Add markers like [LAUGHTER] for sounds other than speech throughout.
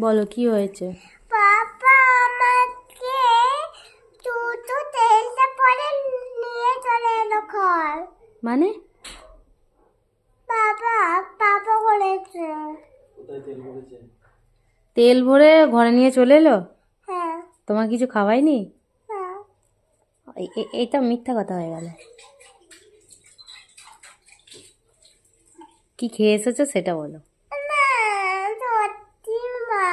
বলো কি হয়েছে? পাপা আমাকে দুটো তেলটা পরে নিয়ে চলে এলো ঘর। মানে? বাবা পাপা বলেছে। তেল ভরে ঘরে নিয়ে চলে এলো? হ্যাঁ। তোমার কিছু খাওয়াইনি? হ্যাঁ এ- এ- এটা মিথ্যা কথা হয়ে গেল। কি খেয়ে এসেছ সেটা বলো না সত্যি মা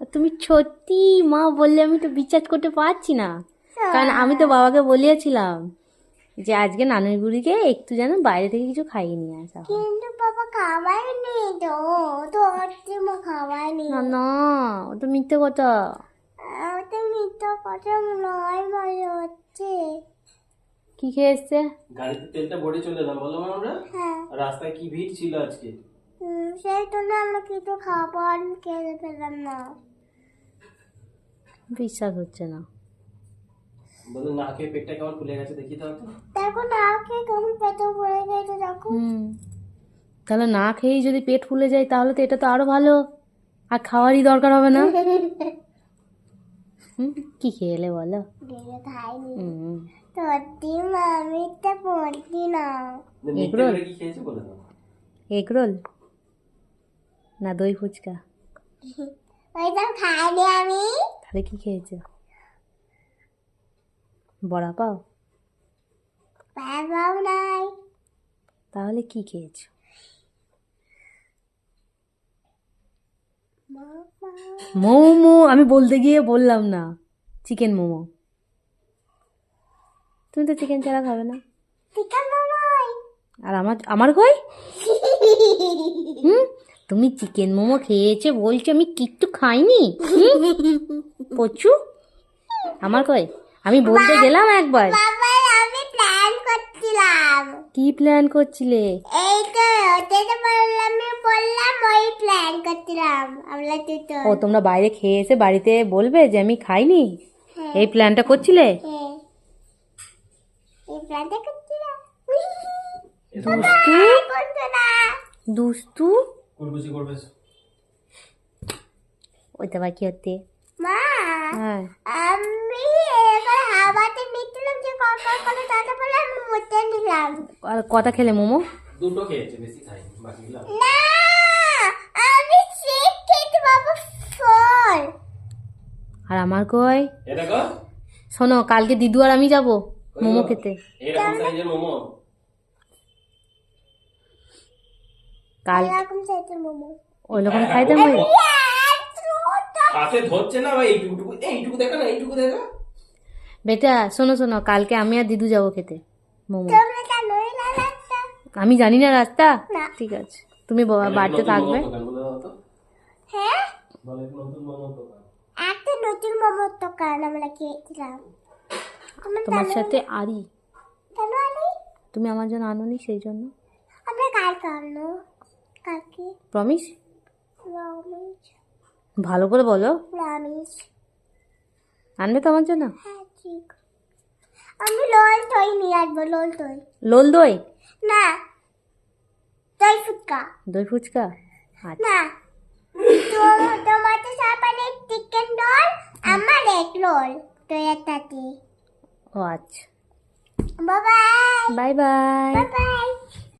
আর তুমি সত্যি মা বললে আমি তো বিচার করতে পারছি না। কারণ আমি তো বাবাকে বলিয়েছিলাম যে আজকে নানুর বুড়িকে একটু যেন বাইরে থেকে কিছু খাইয়ে নিয়ে আসা। কিন্তু বাবা খাওয়ায়নি তো সত্যি মা খাওয়ায়নি না না ও তো মিথ্যে কথা। ওটা মিথ্যা কথা নয় মনে হচ্ছে। কি খেয়ে এসছে গাড়িতে তেলটা ভরে চলে এলাম বলো আমরা। হ্যাঁ। রাস্তায় কি ভিড় ছিল আজকে? সেই জন্য আমরা কিছু খাবার খেতে পেলাম না। বিশ্বাস হচ্ছে না। বলো না পেটটা কেমন ফুলে গেছে দেখি তো দেখো না কেমন পেটে পড়ে গেছে দেখো। হুম। তাহলে না খেয়েই যদি পেট ফুলে যায় তাহলে তো এটা তো আরও ভালো। আর খাওয়ারই দরকার হবে না। হুম, কি খেয়ে এলে বলো এগরোল? না দই ফুচকা। খাইনি আমি। তাহলে কি খেয়েছো? বড়া পাও? বাবাও নাই। তাহলে কি খেয়েছো? মোমো আমি বলতে গিয়ে বললাম না। চিকেন মোমো। তুমি তো চিকেন ছাড়া খাবে না। আর আমার আমার কই? [LAUGHS] হুম? তুমি চিকেন মোমো খেয়েছে বলছো আমি কিচ্ছু খাইনি? পচু আমার কয় আমি বলতে গেলাম একবার। আমি প্ল্যান করছিলাম। কি প্ল্যান করছিলে? এই তো বললাম আমি বললাম ওই প্ল্যান করছিলাম। আমরা দুটো ও তোমরা বাইরে খেয়ে এসে বাড়িতে বলবে যে আমি খাইনি? হ্যাঁ। এই প্ল্যানটা করছিলে? হ্যাঁ। এই প্ল্যানটা করছিলাম। কুলকুচি করবে? ওইটা আবার কি হচ্ছে মা হ্যাঁ। আমি এবার হাওয়াতে নিচ্ছিলাম যে করে তাতে বলে আমি মুতে নিলাম। আর কটা খেলে মোমো? দুটো খেয়েছে বেশি খাইনি বাকিগুলো। না আমি খেতে বাবা ফল। আর আমার কই? এ দেখো শোনো কালকে দিদু আর আমি যাব মোমো খেতে। এরকম সাইজের মোমো? কাল এরকম সাইজের ওই খাইতে হবে হাতে ধরছে না ভাই এইটুকু এইটুকু দেখা না এইটুকু দেখা। বেটা শোনো শোনো কালকে আমি আর দিদু যাব খেতে মোমো। আমি জানি না রাস্তা। ঠিক আছে। তুমি বাড়িতে থাকবে। হ্যাঁ? তোমার সাথে আরি। তুমি আমার জন্য আনোনি সেই জন্য। আমরা কালকে। প্রমিস রমেশ ভালো করে বলো। রমেশ আনবে তো আমার জন্য? হ্যাঁ ঠিক। আমি লোল তৈ নিয়ে আসব লোল তৈ লোল দই? না দই ফুটকা দই ফুচকা? আচ্ছা। না। তো তোমার সাপানে চিকেন রোল আমার এক রোল তো একটাতে ও আচ্ছা। বাবাই বাই বাই বাবাই